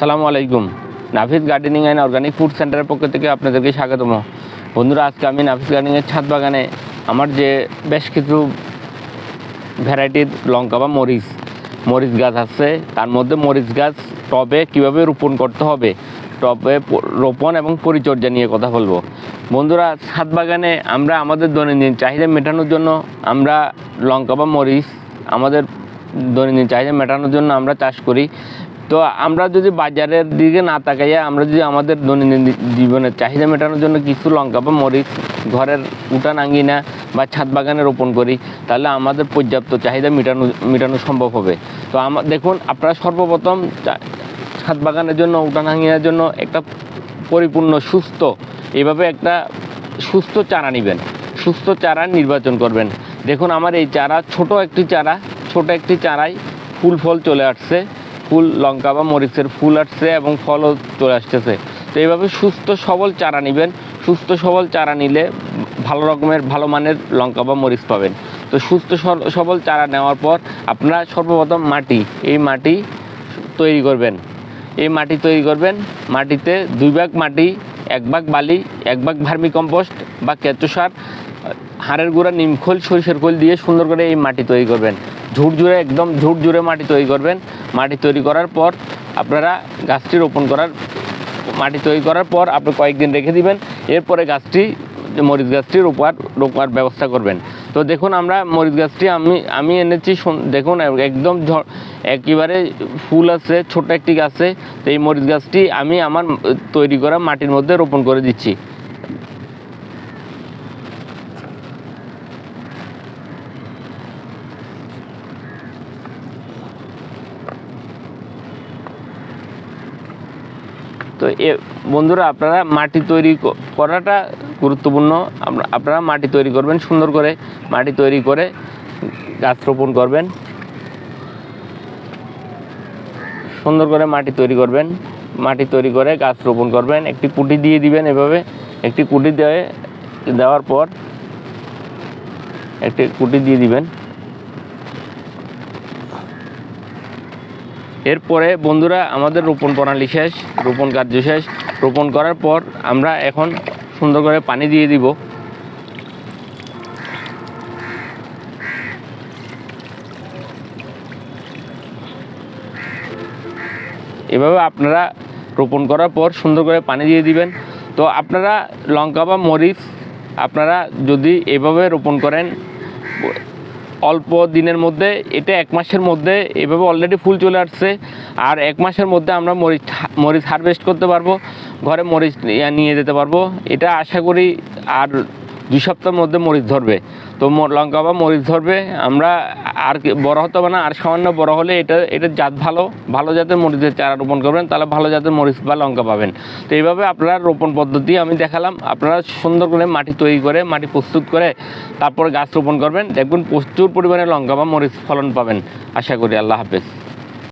আসসালামু আলাইকুম। Nafis gardening and organic food সেন্টারের পক্ষ থেকে আপনাদেরকে স্বাগতম। বন্ধুরা, আজকে আমি নাফিস গার্ডেনিংয়ের ছাদ বাগানে আমার যে বেশ কিছু ভ্যারাইটির লঙ্কা বা মরিচ মরিচ গাছ আছে। তার মধ্যে মরিচ গাছ টবে কীভাবে রোপণ করতে হবে, টবে রোপণ এবং পরিচর্যা নিয়ে কথা বলব। বন্ধুরা, ছাদ বাগানে আমরা আমাদের দৈনন্দিন চাহিদা মেটানোর জন্য আমরা লঙ্কা বা মরিচ আমাদের দৈনন্দিন চাহিদা মেটানোর জন্য আমরা চাষ করি। তো আমরা যদি বাজারের দিকে না তাকাইয়া আমরা যদি আমাদের দৈনন্দিন জীবনের চাহিদা মেটানোর জন্য কিছু লঙ্কা বা মরিচ ঘরের উঠান আঙ্গিনা বা ছাদ বাগানে রোপণ করি, তাহলে আমাদের পর্যাপ্ত চাহিদা মেটানো মেটানো সম্ভব হবে। তো আমার দেখুন, আপনারা সর্বপ্রথম ছাদ বাগানের জন্য, উঠান আঙ্গিনার জন্য একটা পরিপূর্ণ সুস্থ, এভাবে একটা সুস্থ চারা নেবেন। সুস্থ চারা নির্বাচন করবেন। দেখুন, আমার এই চারা ছোট একটি চারা, ছোট একটি চারাই ফুল ফল চলে আসছে। ফুল, লঙ্কা বা মরিচের ফুল আসছে এবং ফলও চলে আসতেছে। তো এইভাবে সুস্থ সবল চারা নেবেন। সুস্থ সবল চারা নিলে ভালো রকমের, ভালো মানের লঙ্কা বা মরিচ পাবেন। তো সুস্থ সবল চারা নেওয়ার পর আপনারা সর্বপ্রথম মাটি, এই মাটি তৈরি করবেন। এই মাটি তৈরি করবেন। মাটিতে দুই ভাগ মাটি, এক ভাগ বালি, এক ভাগ ভার্মি কম্পোস্ট বা কেঁচো সার হাড়ের গুঁড়া নিমখোল সরিষার খোল দিয়ে সুন্দর করে এই মাটি তৈরি করবেন। ঝুট জুড়ে একদম ঝুট জুড়ে মাটি তৈরি করবেন। মাটি তৈরি করার পর আপনারা গাছটি রোপণ করার, মাটি তৈরি করার পর আপনি কয়েকদিন রেখে দিবেন। এরপরে গাছটি, মরিচ গাছটি রোপার রোপার ব্যবস্থা করবেন। তো দেখুন আমরা মরিচ গাছটি আমি আমি এনেছি দেখুন একদম একেবারে ফুল আছে, ছোট একটি গাছে তো এই মরিচ গাছটি আমি আমার তৈরি করা মাটির মধ্যে রোপণ করে দিচ্ছি। তো এ বন্ধুরা, আপনারা মাটি তৈরি করাটা গুরুত্বপূর্ণ। আপনারা মাটি তৈরি করবেন, সুন্দর করে মাটি তৈরি করে গাছ রোপণ করবেন। সুন্দর করে মাটি তৈরি করবেন। মাটি তৈরি করে গাছ রোপণ করবেন। একটি কুটি দিয়ে দিবেন এভাবে। একটি কুটি দেওয়ার পর একটি কুটি দিয়ে দিবেন। এরপরে বন্ধুরা আমাদের রোপণ প্রণালী শেষ, রোপণ কার্য শেষ। রোপণ করার পর আমরা এখন সুন্দর করে পানি দিয়ে দিব। এভাবে আপনারা রোপণ করার পর সুন্দর করে পানি দিয়ে দিবেন। তো আপনারা লঙ্কা বা মরিচ আপনারা যদি এভাবে রোপণ করেন অল্প দিনের মধ্যে, এটা এক মাসের মধ্যে, এভাবে অলরেডি ফুল চলে আসছে। আর এক মাসের মধ্যে আমরা মরিচ মরিচ হারভেস্ট করতে পারব, ঘরে মরিচ নিয়ে যেতে পারব। এটা আশা করি আর দুই সপ্তাহের মধ্যে মরিচ ধরবে। তো লঙ্কা বা মরিচ ধরবে। আমরা আর বড় হতে হবে না, আর সামান্য বড় হলে এটা এটা জাত ভালো। ভালো জাতের মরিচের চারা রোপণ করবেন, তাহলে ভালো জাতের মরিচ বা লঙ্কা পাবেন। তো এইভাবে আপনারা রোপণ পদ্ধতি আমি দেখালাম। আপনারা সুন্দর করে মাটি তৈরি করে, মাটি প্রস্তুত করে তারপর গাছ রোপণ করবেন। দেখবেন প্রচুর পরিমাণে লঙ্কা বা মরিচ ফলন পাবেন। আশা করি আল্লাহ হাফেজ।